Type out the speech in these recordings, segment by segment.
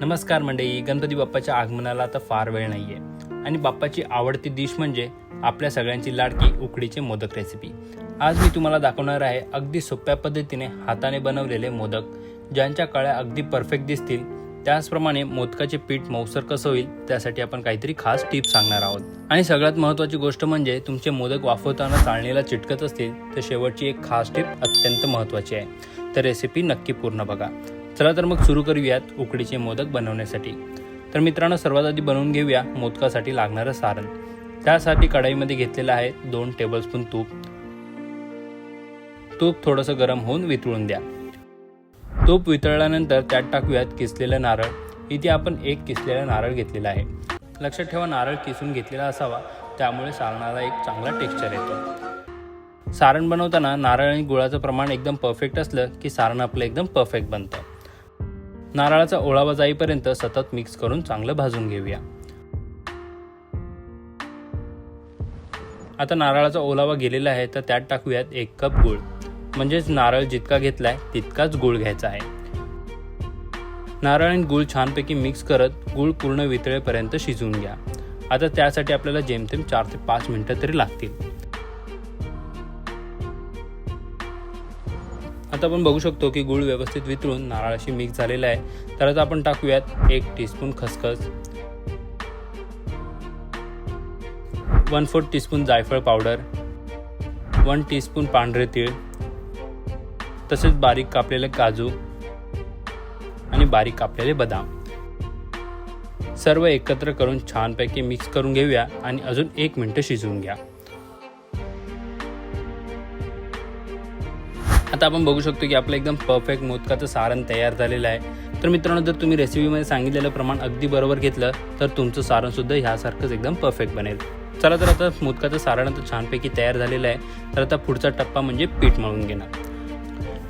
नमस्कार मंडळी गणपती बाप्पाच्या आगमनाला आता फार वेळ नाहीये. आणि बाप्पाची आवडती डिश म्हणजे आपल्या सगळ्यांची लाडकी उकडीचे मोदक रेसिपी आज मी तुम्हाला दाखवणार आहे अगदी सोप्या पद्धतीने हाताने बनवलेले मोदक ज्यांच्या कळ्या अगदी परफेक्ट दिसतील. त्याचप्रमाणे मोदकाचे पीठ मौसर कसं होईल त्यासाठी आपण काहीतरी खास टिप्स सांगणार आहोत. आणि सगळ्यात महत्त्वाची गोष्ट म्हणजे तुमचे मोदक वाफवताना चाळणीला चिटकत असतील तर शेवटची एक खास टिप अत्यंत महत्त्वाची आहे. तर रेसिपी नक्की पूर्ण बघा. चला तर मग सुरू करूयात उकडीचे मोदक बनवण्यासाठी. तर मित्रांनो सर्वात आधी बनवून घेऊया मोदकासाठी लागणारं सारण. त्यासाठी कढाईमध्ये घेतलेलं आहे दोन टेबलस्पून तूप. तूप थोडंसं गरम होऊन वितळून द्या. तूप वितळल्यानंतर त्यात टाकूयात किसलेलं नारळ. इथे आपण एक किसलेला नारळ घेतलेला आहे. लक्षात ठेवा नारळ किसून घेतलेला असावा त्यामुळे सारणाला एक चांगला टेक्स्चर येतो. सारण बनवताना नारळ आणि गुळाचं प्रमाण एकदम परफेक्ट असलं की सारण आपलं एकदम परफेक्ट बनतं. नारळाचा ओळावा जाईपर्यंत सतत मिक्स करून चांगलं भाजून घेऊया. आता नारळाचा ओलावा गेलेला आहे तर त्यात टाकूयात एक कप गूळ. म्हणजेच नारळ जितका घेतलाय तितकाच गूळ घ्यायचा आहे. नारळ आणि गूळ छानपैकी मिक्स करत गूळ पूर्ण वितळेपर्यंत शिजवून घ्या. आता त्यासाठी आपल्याला जेमतेम चार ते पाच मिनिटं तरी लागतील. आता आपण बघू शकतो की गूळ व्यवस्थित वितळून नारळाशी मिक्स झालेला आहे. तर आता आपण टाकूयात एक टीस्पून खसखस. वन फोर्थ टीस्पून जायफळ पावडर वन टीस्पून पांढरे तीळ. तसेच बारीक कापलेले काजू. आणि बारीक कापलेले बदाम. सर्व एकत्र करून छानपैकी मिक्स करून घेऊया आणि अजून एक मिनटं शिजवून घ्या. आता आपण बघू शकतो की आपलं एकदम परफेक्ट मोदकाचं सारण तयार झालेलं आहे. तर मित्रांनो जर तुम्ही रेसिपीमध्ये सांगितलेलं प्रमाण अगदी बरोबर घेतलं तर तुमचं सारण सुद्धा ह्यासारखंच एकदम परफेक्ट बनेल. चला तर आता मोदकाचं सारण आता छानपैकी तयार झालेलं आहे. तर आता पुढचा टप्पा म्हणजे पीठ मळून घेणार.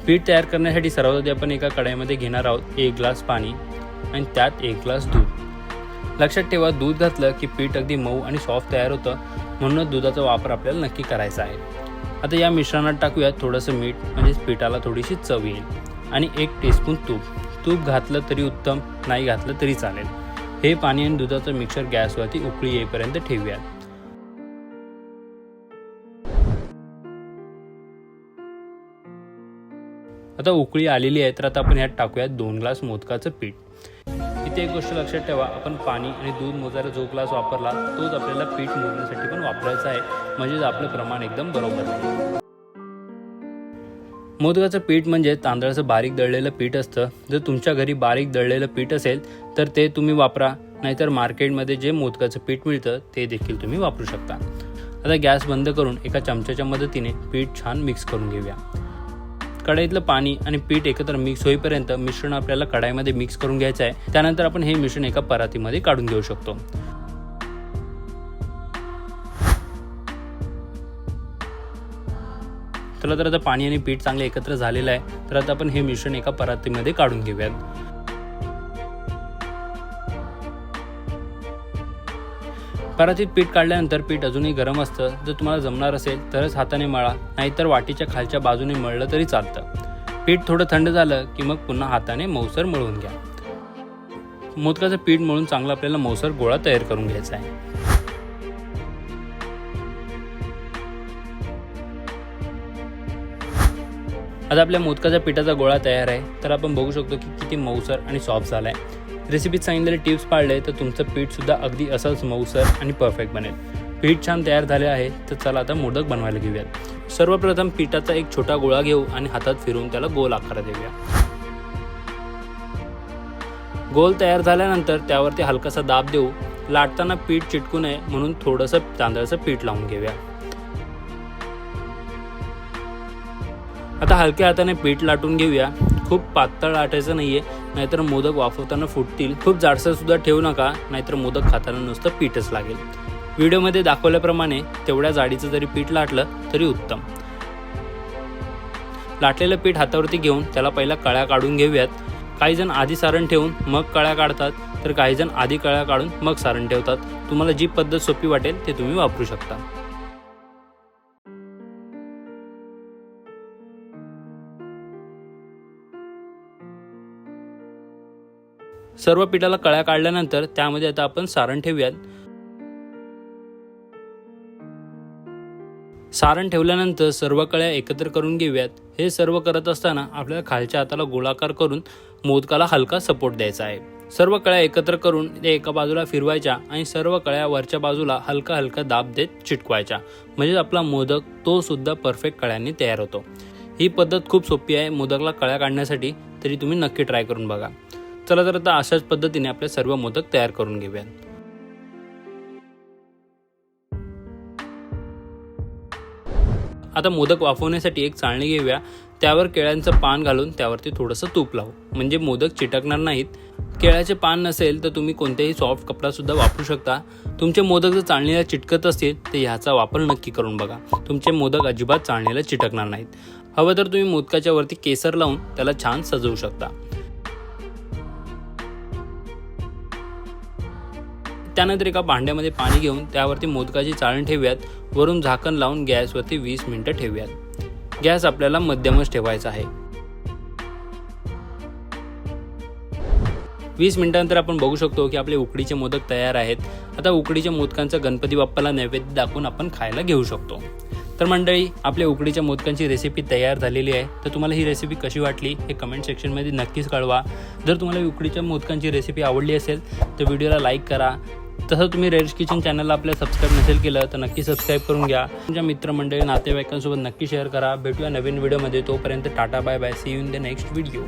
पीठ तयार करण्यासाठी सर्वात आधी आपण एका कढाईमध्ये घेणार आहोत एक ग्लास पाणी आणि त्यात एक ग्लास दूध. लक्षात ठेवा दूध घातलं की पीठ अगदी मऊ आणि सॉफ्ट तयार होतं. म्हणून दुधाचा वापर आपल्याला नक्की करायचा आहे. आता या मिश्रणात टाकूयात थोडंसं मीठ म्हणजेच पिठाला थोडीशी चव येईल. आणि एक टीस्पून तूप. तूप घातलं तरी उत्तम नाही घातलं तरी चालेल. हे पाणी आणि दुधाचं मिक्सर गॅसवरती उकळी येईपर्यंत ठेवूयात. आता उकळी आलेली आहे तर आता आपण ह्यात टाकूयात दोन ग्लास मोदकाचं पीठ. एक गोष्ट लक्षात ठेवा. आपण पाणी आणि दूध मोजायला जो ग्लास वापरला तोच आपल्याला पीठ मोजण्यासाठी पण वापरायचा आहे. म्हणजेच आपलं प्रमाण एकदम बरोबर आहे मोदकाचं पीठ म्हणजे तांदळाचं बारीक दळलेलं पीठ असतं. जर तुमच्या घरी बारीक दळलेलं पीठ असेल तर ते तुम्ही वापरा. नाहीतर मार्केटमध्ये जे मोदकाचं पीठ मिळतं ते देखील तुम्ही वापरू शकता. आता गॅस बंद करून एका चमच्याच्या मदतीने पीठ छान मिक्स करून घेऊया. कढईतलं पाणी आणि पीठ एकत्र मिक्स होईपर्यंत मिश्रण आपल्याला कढाईमध्ये मिक्स करून घ्यायचं आहे. त्यानंतर आपण हे मिश्रण एका परातीमध्ये काढून घेऊ शकतो. चला तर आता पाणी आणि पीठ चांगले एकत्र झालेलं आहे. तर आता आपण हे मिश्रण एका परातीमध्ये काढून घेऊयात. परातीत पीठ काढल्यानंतर पीठ अजूनही गरम असतं. जर तुम्हाला जमणार असेल तरच हाताने मळा नाहीतर वाटीच्या खालच्या बाजूने मळलं तरी चालतं. पीठ थोडं थंड झालं की मग पुन्हा हाताने मौसर मळून घ्या. मोदकाचं पीठ मळून चांगलं आपल्याला मौसर गोळा तयार करून घ्यायचा आहे. आता आपल्या मोदकाच्या पिठाचा गोळा तयार आहे. तर आपण बघू शकतो की किती मऊसर आणि सॉफ्ट झाला आहे रेसिपीत सांगितलेले टिप्स पाळले तर तुमचं पीठसुद्धा अगदी असंच मऊसर आणि परफेक्ट बनेल. पीठ छान तयार झाले आहे तर चला आता मोदक बनवायला घेऊयात. सर्वप्रथम पिठाचा एक छोटा गोळा घेऊ आणि हातात फिरून त्याला गोल आकार देऊया. गोल तयार झाल्यानंतर त्यावरती हलकासा दाब देऊ. लाटताना पीठ चिटकू नये म्हणून थोडंसं तांदळाचं पीठ लावून घेऊया. आता हलक्या हाताने पीठ लाटून घेऊया. खूप पातळ लाटायचं आहे नाहीतर मोदक वाफवताना फुटतील. खूप जाडसरसुद्धा ठेवू नका नाहीतर मोदक खाताना नुसतं पीठच लागेल. व्हिडिओमध्ये दाखवल्याप्रमाणे तेवढ्या जाडीचं जरी पीठ लाटलं तरी उत्तम. लाटलेलं पीठ हातावरती घेऊन त्याला पहिला कळ्या काढून घेऊयात. काही जण आधी सारण ठेवून मग कळ्या काढतात तर काही जण आधी कळ्या काढून मग सारण ठेवतात. तुम्हाला जी पद्धत सोपी वाटेल ते तुम्ही वापरू शकता. सर्व पिठाला कळ्या काढल्यानंतर त्यामध्ये आता आपण सारण ठेवूयात. सारण ठेवल्यानंतर सर्व कळ्या एकत्र करून घेऊयात. हे सर्व करत असताना आपल्याला खालच्या हाताला गोलाकार करून मोदकाला हलका सपोर्ट द्यायचा आहे. सर्व कळ्या एकत्र करून ते एका बाजूला फिरवायच्या आणि सर्व कळ्या वरच्या बाजूला हलका हलका दाब देत चिटकवायच्या. म्हणजे आपला मोदक तो सुद्धा परफेक्ट कळ्यांनी तयार होतो. ही पद्धत खूप सोपी आहे. मोदकला कळ्या काढण्यासाठी तरी तुम्ही नक्की ट्राय करून बघा. चला तर आता अशाच पद्धतीने आपले सर्व मोदक तयार करून घेऊयात. आता मोदक वाफवण्यासाठी एक चाळणी घेऊया. त्यावर केळ्यांचं पान घालून त्यावरती थोडंसं तूप लावू. म्हणजे मोदक चिटकणार नाहीत. केळ्याचे पान नसेल तर तुम्ही कोणत्याही सॉफ्ट कपडा सुद्धा वापरू शकता. तुमचे मोदक जर चाळणीला चिटकत असतील तर ह्याचा वापर नक्की करून बघा. तुमचे मोदक अजिबात चाळणीला चिटकणार नाहीत. हवं तर तुम्ही मोदकाच्या वरती केसर लावून त्याला छान सजवू शकता. त्यानंतर एका भांड्यामध्ये पाणी घेऊन त्यावरती मोदकाची चाळण ठेवूयात. वरून झाकण लावून गॅसवरती वीस मिनटं ठेवूयात. गॅस आपल्याला मध्यमच ठेवायचा आहे. वीस मिनिटानंतर आपण बघू शकतो की आपले उकडीचे मोदक तयार आहेत. आता उकडीच्या मोदकांचा गणपती बाप्पाला नैवेद्य दाखवून आपण खायला घेऊ शकतो. तर मंडळी आपल्या उकडीच्या मोदकांची रेसिपी तयार झालेली आहे. तर तुम्हाला ही रेसिपी कशी वाटली हे कमेंट सेक्शनमध्ये नक्कीच कळवा. जर तुम्हाला उकडीच्या मोदकांची रेसिपी आवडली असेल तर व्हिडिओला लाईक करा. तसं तुम्ही रेड्स किचन चॅनलला आपल्या सबस्क्राईब नसेल केलं तर नक्की सबस्क्राईब करून घ्या. तुमच्या मित्रमंडळी नातेवाईकांसोबत नक्की शेअर करा. भेटूया नवीन व्हिडिओमध्ये तोपर्यंत tata bye bye see you in the next video